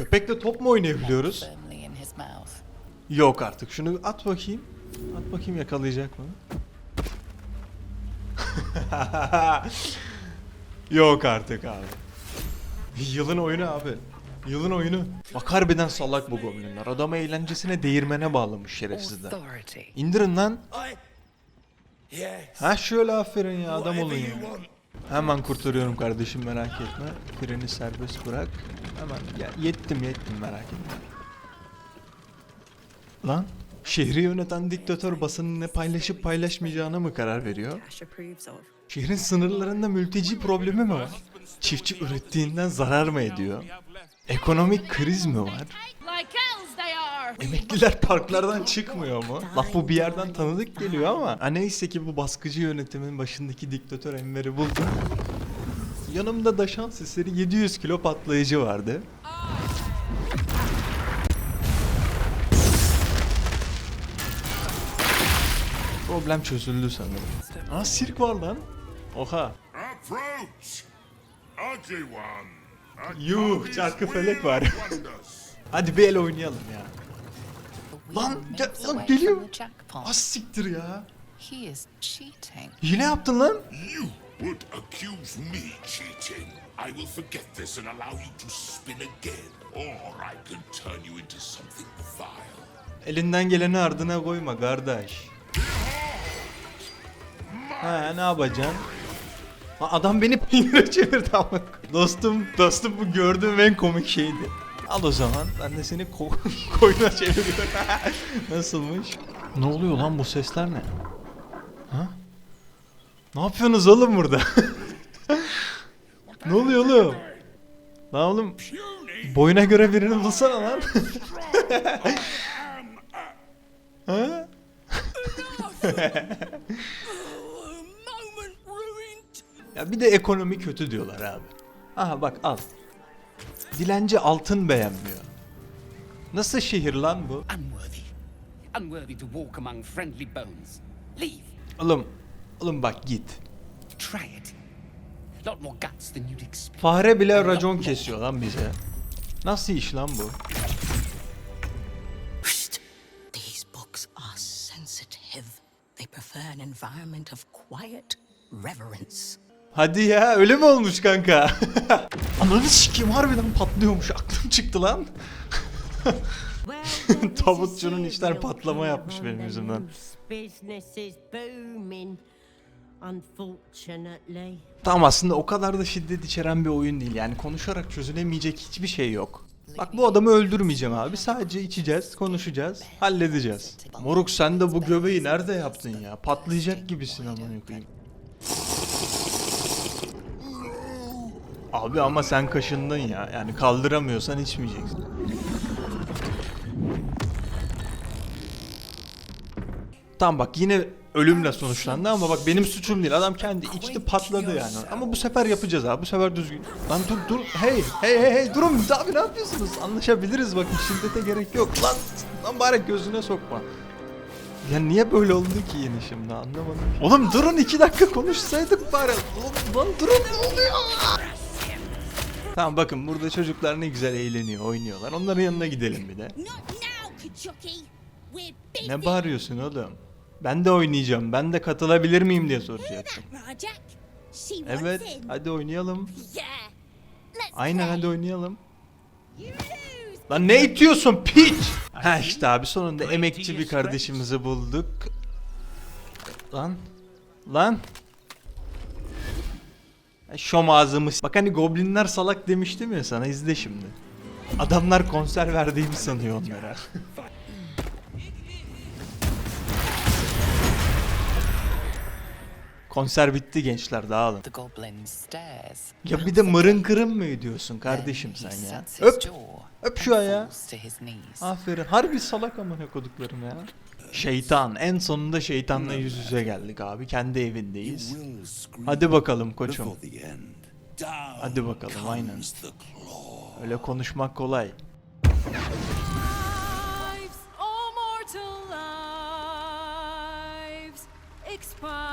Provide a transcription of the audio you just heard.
Köpekle top mu oynayabiliyoruz? Yok artık. Şunu at bakayım. At bakayım yakalayacak mı? Yok artık abi. Yılın oyunu abi. Yılın oyunu. Bak harbiden salak bu goblinler. Adamı eğlencesine değirmene bağlamış şerefsizler. İndirin lan. Ha şöyle aferin ya adam olun ya. Hemen kurtarıyorum kardeşim merak etme. Freni serbest bırak. Hemen ya, yettim yettim merak etme. Lan şehri yöneten diktatör basının ne paylaşıp paylaşmayacağına mı karar veriyor? Şehrin sınırlarında mülteci problemi mi var? Çiftçi ürettiğinden zarar mı ediyor? Ekonomik kriz mi var? Like elves they are. Emekliler parklardan çıkmıyor mu? Laf bu bir yerden tanıdık geliyor ama. Ha neyse ki bu baskıcı yönetimin başındaki diktatör Enver'i buldum. Yanımda da şans eseri 700 kilo patlayıcı vardı. Problem çözüldü sanırım. Aa sirk var lan. Oha. Yuh, çarkı felek var. Hadi bir el oynayalım ya. Lan, gel- lan geliyor. Az siktir ya. He is cheating. Hile yaptın lan. You would accuse me cheating. I will forget this and allow you to spin again. Or I can turn you into something vile. Elinden geleni ardına koyma kardeş. Ha ne yapacaksın? Ha, adam beni peynire çevirdi ama. Dostum, dostum bu gördüğüm en komik şeydi. Al o zaman. Ben de seni ko koyuna çeviriyorum. Nasılmış? Ne oluyor lan bu sesler ne? Ha? Ne yapıyorsunuz oğlum burada? ne oluyor oğlum? Lan oğlum boyuna göre birini bulsana lan. ha? Ya bir de ekonomi kötü diyorlar abi. Aha bak al. Dilenci altın beğenmiyor. Nasıl şehir lan bu? Unworthy. Unworthy to walk among friendly bones. Leave. Oğlum, oğlum bak git. Try it. Lot more guts than you'd expect. Fare bile racon kesiyor lan bize. Nasıl iş lan bu? These books are sensitive. They prefer an environment of quiet reverence. Hadi ya öyle mi olmuş kanka? Ananı sikeyim harbiden patlıyormuş aklım çıktı lan. Tabutçunun işler patlama yapmış benim yüzümden. Tamam aslında o kadar da şiddet içeren bir oyun değil. Yani konuşarak çözülemeyecek hiçbir şey yok. Bak bu adamı öldürmeyeceğim abi. Sadece içeceğiz, konuşacağız, halledeceğiz. Moruk sen de bu göbeği nerede yaptın ya? Patlayacak gibisin amına koyayım. Abi ama sen kaşındın ya. Yani kaldıramıyorsan içmeyeceksin. Tamam bak yine ölümle sonuçlandı ama bak benim suçum değil. Adam kendi içti patladı yani. Ama bu sefer yapacağız abi. Bu sefer düzgün. Lan dur dur. Hey hey hey hey durun abi ne yapıyorsunuz? Anlaşabiliriz bakın şiddete gerek yok. Lan lan bari gözüne sokma. Ya niye böyle oldu ki yine şimdi anlamadım. Oğlum durun iki dakika konuşsaydık bari. Oğlum, lan durun ne oluyor? Tamam bakın burada çocuklar ne güzel eğleniyor, oynuyorlar. Onların yanına gidelim bir de. Ne bağırıyorsun oğlum? Ben de oynayacağım. Ben de katılabilir miyim diye wants Evet, hadi oynayalım. Aynen hadi oynayalım. Lan ne itiyorsun piç? Ha işte abi sonunda emekçi bir kardeşimizi bulduk. Lan. Lan. Şom ağzımı. Bak hani goblinler salak demiştim ya sana izle şimdi. Adamlar konser verdiğimi sanıyor onlara. konser bitti gençler dağılın. Ya bir de mırın kırın mı ediyorsun kardeşim sen ya? Öp. Öp şu ayağı. Aferin. Harbi salak amına koduklarım ya. Şeytan. En sonunda şeytanla yüz yüze geldik abi. Kendi evindeyiz. Hadi bakalım koçum. Hadi bakalım aynen. Öyle konuşmak kolay. Expire.